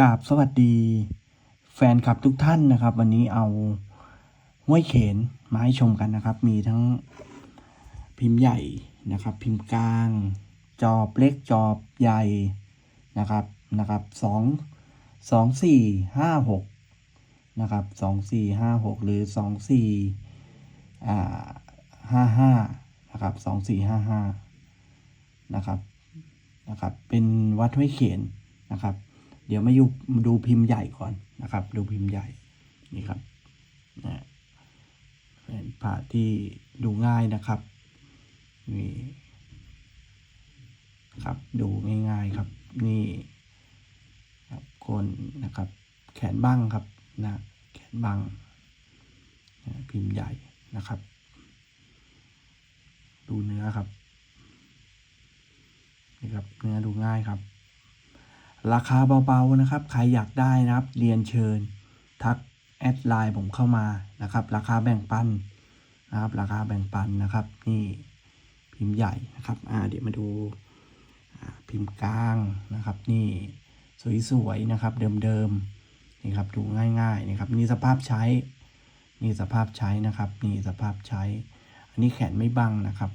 กราบสวัสดี แฟนคลับทุกท่านนะครับ วันนี้เอาห้วยเขนมาให้ชมกันนะครับ มีทั้งพิมพ์ใหญ่นะครับ พิมพ์กลาง จอบเล็กจอบใหญ่นะครับนะครับสองสองสี่ห้าหกนะครับสองสี่ห้าหกหรือสองสี่อ่าห้าห้านะครับสองสี่ห้าห้านะครับนะครับ เป็นวัดห้วยเขนนะครับ เดี๋ยวมาอยู่ดูพิมพ์ใหญ่ก่อนนะครับ ดูพิมพ์ใหญ่นี่ครับนะเป็นผ่าที่ดูง่ายนะครับนี่ครับดูง่ายๆครับนี่ครับคนนะครับ แขนบั้งครับนะแขนบั้งนะพิมพ์ใหญ่นะครับ ดูเนื้อครับนี่ครับเนื้อดูง่ายครับ ราคาเบาๆนะครับ ใครอยากได้นะครับ เรียนเชิญ ทักแอดไลน์ผมเข้ามานะครับ ราคาแบ่งปันนะครับ ราคาแบ่งปันนะครับ นี่พิมพ์ใหญ่นะครับ อ่าเดี๋ยวมาดูพิมพ์กลางนะครับ นี่สวยๆนะครับ เดิมๆนี่ครับดูง่ายๆนะครับนี่สภาพใช้นี่สภาพใช้นะครับ นี่สภาพใช้ อันนี้แขนไม่บังนะครับ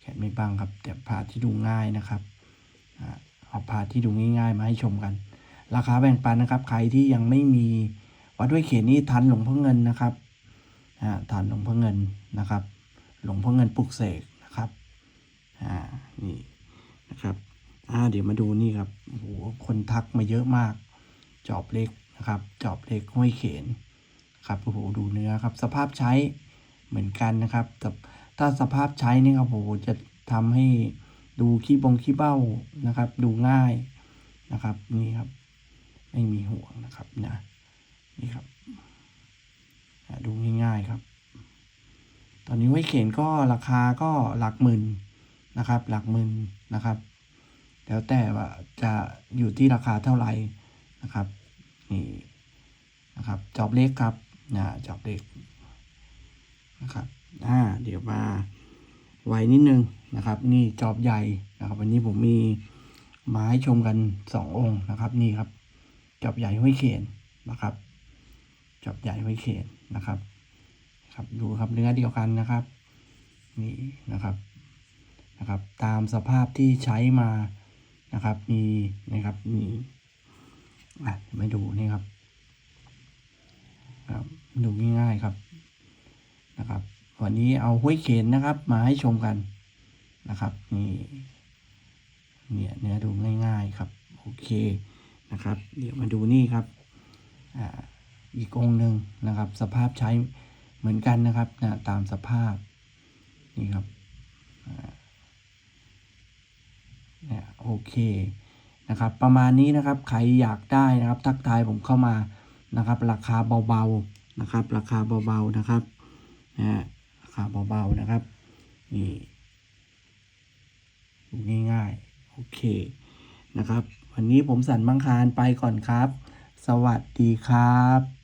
แขนไม่บังครับแต่ผ่าที่ดูง่ายนะครับ อ่าเอาพาที่ดูง่ายๆ มาให้ชมกัน ราคาแบ่งปันนะครับ ใครที่ยังไม่มีวัดด้วยเขตนี้ทันหลวงพ่อเงินนะครับอ่าทันหลวงพ่อเงินนะครับ หลวงพ่อเงินปลุกเสกนะครับอ่านี่นะครับอ่าเดี๋ยวมาดูนี่ครับโอ้โหคนทักมาเยอะมาก จอบเล็กนะครับ จอบเล็กห้วยเขนครับโอ้โหดูเนื้อครับ สภาพใช้เหมือนกันนะครับแต่ถ้าสภาพใช้นี่ครับโอ้โหจะทำให้ ดูขี้บงขี้เบ้านะครับ ดูง่ายนะครับ นี่ครับ ไม่มีห่วงนะครับนะนี่ครับอะดูง่ายๆครับ ตอนนี้ไว้เขียนก็ราคาก็หลักหมื่นนะครับ หลักหมื่นนะครับ แล้วแต่ว่าจะอยู่ที่ราคาเท่าไหร่นะครับนี่นะครับจอบเล็กครับนะจอบเล็กนะครับอ่าเดี๋ยวมาไวนิดนึง นะครับ นี่จอบใหญ่นะครับ วันนี้ผมมีมาให้ชมกันสององค์นะครับ นี่ครับ จอบใหญ่ห้วยเขนนะครับ จอบใหญ่ห้วยเขนนะครับ ครับดูครับเนื้อเดียวกันนะครับ นี่นะครับนะครับ ตามสภาพที่ใช้มานะครับ มีนะครับมีอะไม่ดูนี่ครับครับดูง่ายๆครับนะครับ วันนี้เอาห้วยเขนนะครับ มาให้ชมกัน นะครับนี่เนี่ยเนื้อดูง่ายๆครับโอเคนะครับ เดี๋ยวมาดูนี่ครับออีกองหนึ่งนะครับ สภาพใช้เหมือนกันนะครับนะตามสภาพนี่ครับเนี่ยโอเคนะครับ ประมาณนี้นะครับใครอยากได้นะครับ ทักทายผมเข้ามานะครับ ราคาเบาๆนะครับ ราคาเบาๆนะครับนะราคาเบาๆนะครับนี่ ง่ายๆ โอเคนะครับ วันนี้ผมสันบังคารไปก่อนครับ สวัสดีครับ